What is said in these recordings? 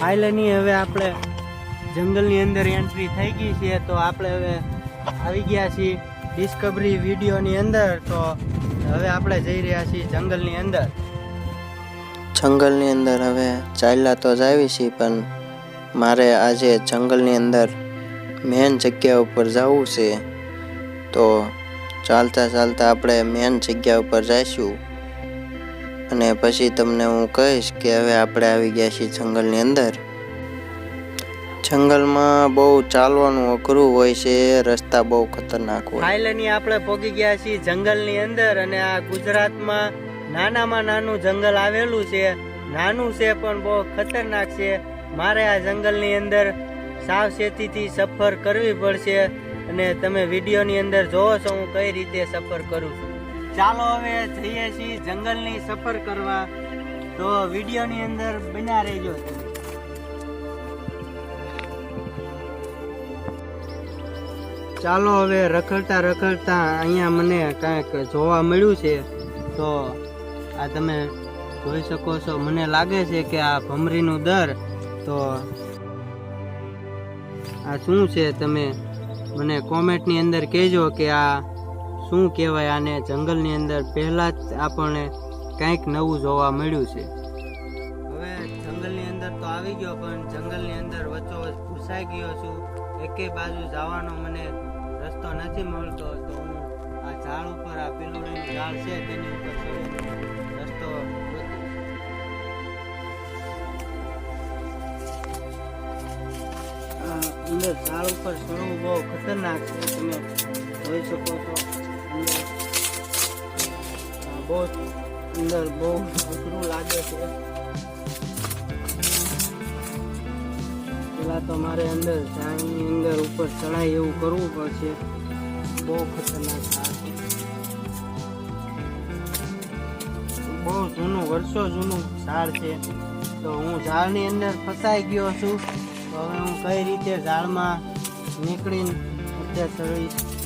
ફાઇલની હવે આપણે જંગલની અંદર એન્ટ્રી થઈ ગઈ છે, તો આપણે હવે આવી ગયા છીએ ડિસ્કવરી વિડીયોની અંદર. તો હવે આપણે જઈ રહ્યા છીએ જંગલની અંદર. જંગલની અંદર હવે ચાલ્યા તો જ આવી છીએ, પણ મારે આજે જંગલની અંદર મેન જગ્યા ઉપર જવું છે. તો ચાલતા ચાલતા આપણે મેન જગ્યા ઉપર જઈશું. અને પછી તમને હું કહીશ કે હવે આપણે આવી ગયા છીએ જંગલની અંદર. જંગલમાં બહુ ચાલવાનું અઘરું હોય છે, રસ્તા બહુ ખતરનાક હોય. ફાઇલની આપણે પહોંચી ગયા છીએ જંગલની અંદર અને આ ગુજરાતમાં નાનામાં નાનું જંગલ આવેલું છે. નાનું છે પણ બહુ ખતરનાક છે. મારે આ જંગલની અંદર સાવચેતીથી સફર કરવી પડશે અને તમે વિડીયોની અંદર જોવો છો હું કઈ રીતે સફર કરું છું. ચાલો હવે જઈએ છીએ જંગલની સફર કરવા. તો વિડીયોની અંદર બન્યા રહેજો. ચાલો હવે રખડતા રખડતા અહીંયા મને કાંઈક જોવા મળ્યું છે. તો આ તમે જોઈ શકો છો. મને લાગે છે કે આ ભમરીનું દર, તો આ શું છે તમે મને કોમેન્ટની અંદર કહેજો કે આ શું કહેવાય આને જંગલની અંદર પહેલાં જ આપણને કંઈક નવું જોવા મળ્યું છે. હવે જંગલની અંદર તો આવી ગયો, પણ જંગલની અંદર વચ્ચોવચ ઘૂસાઈ ગયો છું. એકે બાજુ જવાનો મને રસ્તો નથી મળતો તો હું આ ઝાડ ઉપર આ પીલુડીનું ઝાડ છે તેની ઉપર ચડીને રસ્તો અંદર ઝાડ ઉપર ચડવું બહુ ખતરનાક છે, તમે જોઈ શકો છો. બહુ અંદર બહુ અઘરું લાગે છે. પેલા તો મારે અંદર ઝાડની અંદર ઉપર ચડાય એવું કરવું પડશે. બહુ ખતરનાક છે બહુ જૂનું, વર્ષો જૂનું ઝાડ છે. તો હું ઝાડની અંદર ફસાઈ ગયો છું. તો હવે હું કઈ રીતે ઝાડમાં નીકળીને અત્યારે ચડીશ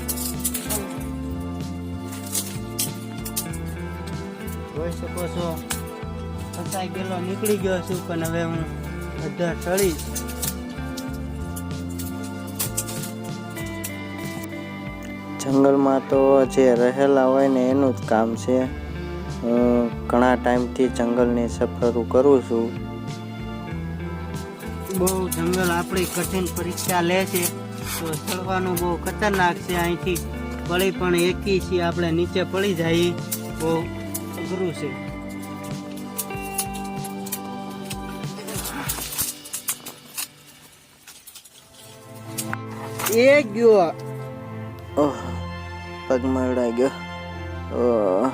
જોઈ શકો છો. ફસાઈ ગયેલો નીકળી ગયો છું પણ હવે હું બધા ચડીશ. જંગલમાં તો જે રહેલા હોય ને એનું જ કામ છે. હું ઘણા ટાઈમથી જંગલની સફર કરું છું. બહુ જંગલ આપણી કઠિન પરીક્ષા લે છે. તો ચડવાનું બહુ ખતરનાક છે. અહીંથી પડી પણ એકી છીએ આપણે નીચે પડી જઈએ. બહુ અઘરું છે. એ ગયો. ઓહ પગમાં અડાઈ ગયો. ઓહ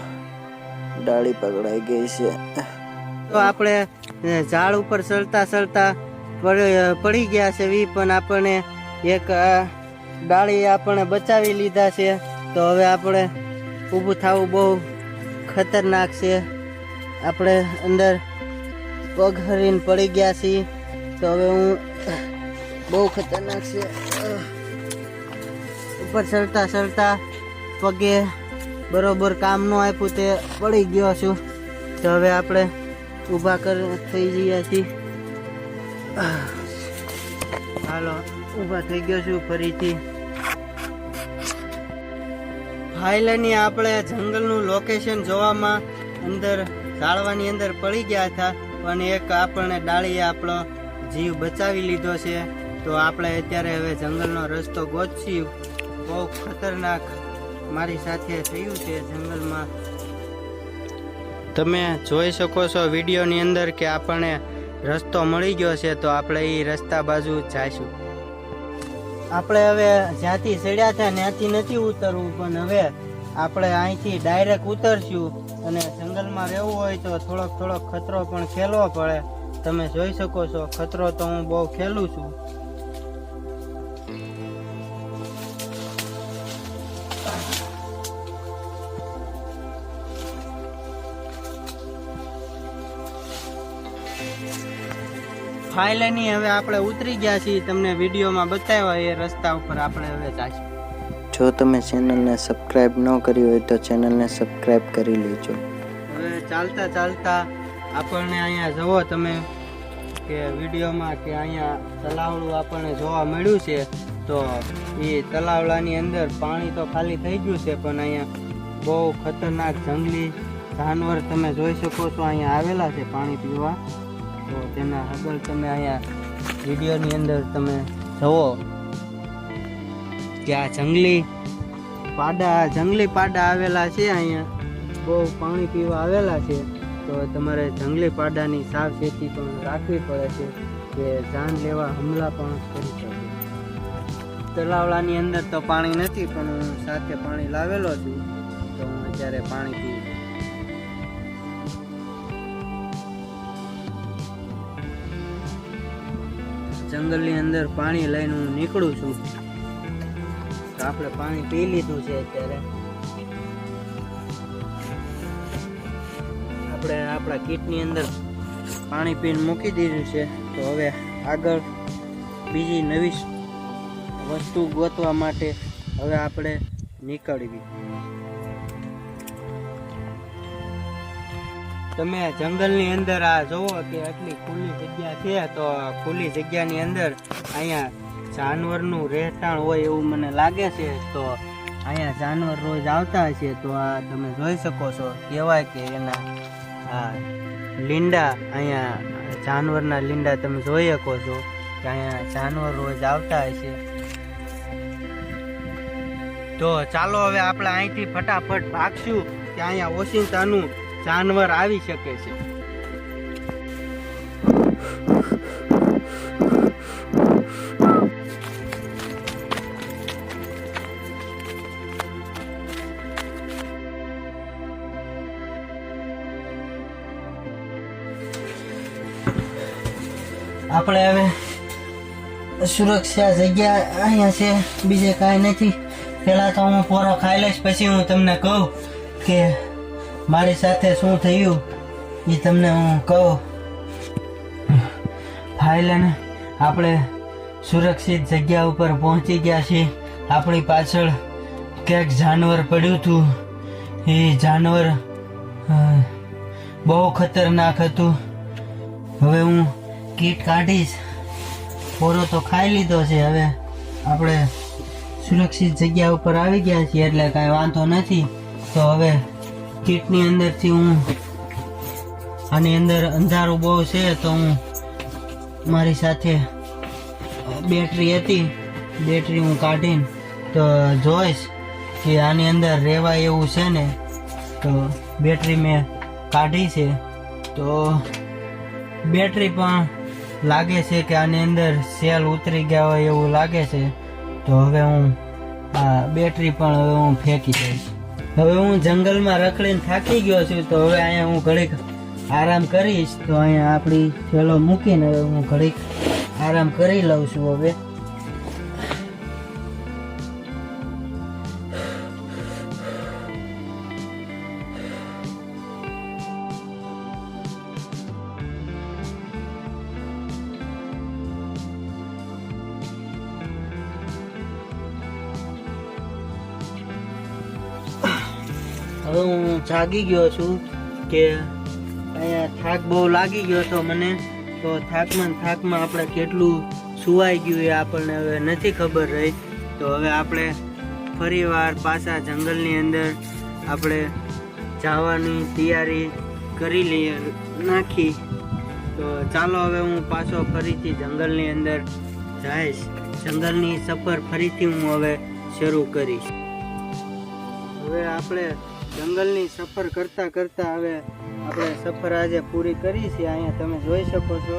ડાળી પકડાઈ ગઈ છે. તો આપણે ઝાડ ઉપર ચડતા ચડતા પડી પડી ગયા છે વી પણ આપણને એક ડાળી આપણે બચાવી લીધા છે. તો હવે આપણે ઊભું થવું બહુ ખતરનાક છે. આપણે અંદર પગ હરીને પડી ગયા છીએ. તો હવે હું બહુ ખતરનાક છે. ઉપર ચડતા ચડતા પગે બરોબર કામ ન આપ્યું તે પડી ગયો છું. તો હવે આપણે ઊભા કર થઈ ગયા છીએ. હાલો, ઊભા થઈ ગયો છું ફરીથી. ફાઇલની આપણે જંગલનું લોકેશન જોવામાં અંદર, ઝાડવાની અંદર પડી ગયા હતા, પણ એક આપણને ડાળીએ આપણો જીવ બચાવી લીધો છે. તો આપણે અત્યારે હવે જંગલનો રસ્તો ગોતશી. બહુ ખતરનાક મારી સાથે થયું છે જંગલમાં. તમે જોઈ શકો છો વિડીયોની અંદર કે આપણને રસ્તો મળી ગયો છે, તો આપણે એ રસ્તા બાજુ જઈશું. આપણે હવે જ્યાંથી ચડ્યા હતા ત્યાંથી નથી ઉતરવું, પણ હવે આપણે અહીંથી ડાયરેક્ટ ઉતરશું અને જંગલમાં રહેવું હોય તો થોડોક થોડોક ખતરો પણ ખેલવો પડે. તમે જોઈ શકો છો, ખતરો તો હું બહુ ખેલું છું. ફાઇલની હવે આપણે ઉતરી ગયા છીએ. તમને વિડીયોમાં બતાવ્યા એ રસ્તા ઉપર આપણે હવે જઈશું જો તમે ચેનલને સબસ્ક્રાઇબ ન કરી હોય તો ચેનલને સબસ્ક્રાઇબ કરી લેજો. હવે ચાલતા ચાલતા આપણને અહીંયા જુઓ તમે કે વિડીયોમાં કે અહીંયા તલાવડું આપણને જોવા મળ્યું છે તો એ તલાવડાની અંદર પાણી તો ખાલી થઈ ગયું છે પણ અહીંયા બહુ ખતરનાક જંગલી જાનવર તમે જોઈ શકો છો અહીંયા આવેલા છે પાણી પીવા. તો તેના આગળ તમે અહીંયા વિડીયોની અંદર તમે જુઓ કે આ જંગલી પાડા જંગલી પાડા આવેલા છે અહીંયા. બહુ પાણી પીવા આવેલા છે. તો તમારે જંગલી પાડાની સાવચેતી પણ રાખવી પડે છે કે જાન લેવા હુમલા પણ કરી શકે. તલાવડાની અંદર તો પાણી નથી, પણ હું સાથે પાણી લાવેલો છું. તો હું અત્યારે પાણી પીવું જંગલની અંદર પાણી લઈને હું નીકળું છું. આપણે પાણી પી લીધું છે અત્યારે. આપણે આપણા કીટની અંદર પાણી પીને મૂકી દીધું છે. તો હવે આગળ બીજી નવી વસ્તુ ગોતવા માટે હવે આપણે નીકળવી તમે જંગલની અંદર આ જોવો કે આટલી ખુલ્લી જગ્યા છે, તો ખુલ્લી જગ્યાની અંદર અહીંયા જાનવરનું રહેઠાણ હોય એવું મને લાગે છે, તો અહીંયા જાનવર રોજ આવતા હશે તો આ તમે જોઈ શકો છો. કહેવાય કે એના આ લીંડા, અહીંયા જાનવરના લીંડા તમે જોઈ શકો છો કે અહીંયા જાનવર રોજ આવતા હશે તો ચાલો હવે આપણે અહીંથી ફટાફટ ભાગશું કે અહીંયા ઓશિંતાનું જાનવર આવી શકે છે. આપણે હવે સુરક્ષા જગ્યા અહીંયા છે, બીજે કાંઈ નથી. પહેલાં તો હું પોરો ખાઈ લઈશ, પછી હું તમને કહું કે મારી સાથે શું થયું એ તમને હું કહું? ફાઇલન આપણે સુરક્ષિત જગ્યા ઉપર પહોંચી ગયા છીએ. આપણી પાછળ ક્યાંક જાનવર પડ્યું હતું. એ જાનવર બહુ ખતરનાક હતું. હવે હું કીટ કાઢીશ. પોરો તો ખાઈ લીધો છે. હવે આપણે સુરક્ષિત જગ્યા ઉપર આવી ગયા છીએ એટલે કાંઈ વાંધો નથી. તો હવે કીટની અંદરથી હું આની અંદર અંધારું બહુ છે તો હું મારી સાથે બેટરી હતી. બેટરી હું કાઢીને તો જોઈશ કે આની અંદર રહેવાય એવું છે ને, તો બેટરી મેં કાઢી છે. તો બેટરી પણ લાગે છે કે આની અંદર સેલ ઉતરી ગયા હોય એવું લાગે છે. તો હવે હું આ બેટરી પણ હવે હું ફેંકી દઈશ. હવે હું જંગલમાં રખડીને થાકી ગયો છું, તો હવે અહીંયા હું ઘડીક આરામ કરીશ. તો અહીંયા આપણી થેલો મૂકીને હવે હું ઘડીક આરામ કરી લઉં છું હવે. હવે હું જાગી ગયો છું કે અહીંયા થાક બહુ લાગી ગયો હતો મને. તો થાકમાં થાકમાં આપણે કેટલું સુવાઈ ગયું એ આપણને હવે નથી ખબર રહી. તો હવે આપણે ફરીવાર પાછા જંગલની અંદર આપણે જવાની તૈયારી કરી લઈએ, નાખી. તો ચાલો હવે હું પાછો ફરીથી જંગલની અંદર જઈશ. જંગલની સફર ફરીથી હું હવે શરૂ કરીશ. હવે આપણે જંગલની સફર કરતા કરતા હવે આપણે સફર આજે પૂરી કરી છે. અહીંયા તમે જોઈ શકો છો.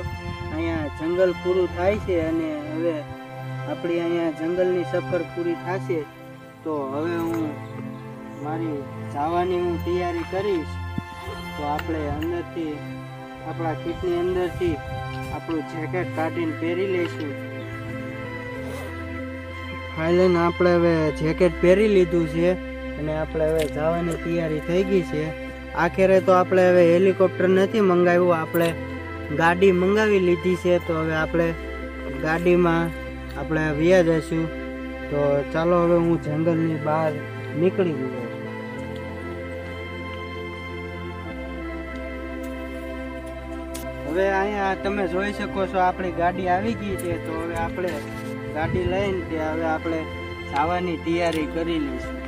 અહીંયા જંગલ પૂરું થાય છે અને હવે આપણી અહીંયા જંગલની સફર પૂરી થશે. તો હવે હું મારી જવાની હું તૈયારી કરીશ. તો આપણે અંદરથી, આપણા કીટની અંદરથી આપણું જેકેટ કાઢીને પહેરી લઈશું. ફાઇલન આપણે હવે જેકેટ પહેરી લીધું છે. અને આપણે હવે જવાની તૈયારી થઈ ગઈ છે. આખરે તો આપણે હવે હેલિકોપ્ટર નથી મંગાવ્યું, આપણે ગાડી મંગાવી લીધી છે, તો હવે આપણે ગાડીમાં આપણે વ્યા જઈશું. તો ચાલો હવે હું જંગલની બહાર નીકળી ગયો હવે અહીંયા તમે જોઈ શકો છો આપણી ગાડી આવી ગઈ છે, તો હવે આપણે ગાડી લઈને તે હવે આપણે જવાની તૈયારી કરી લઈશું.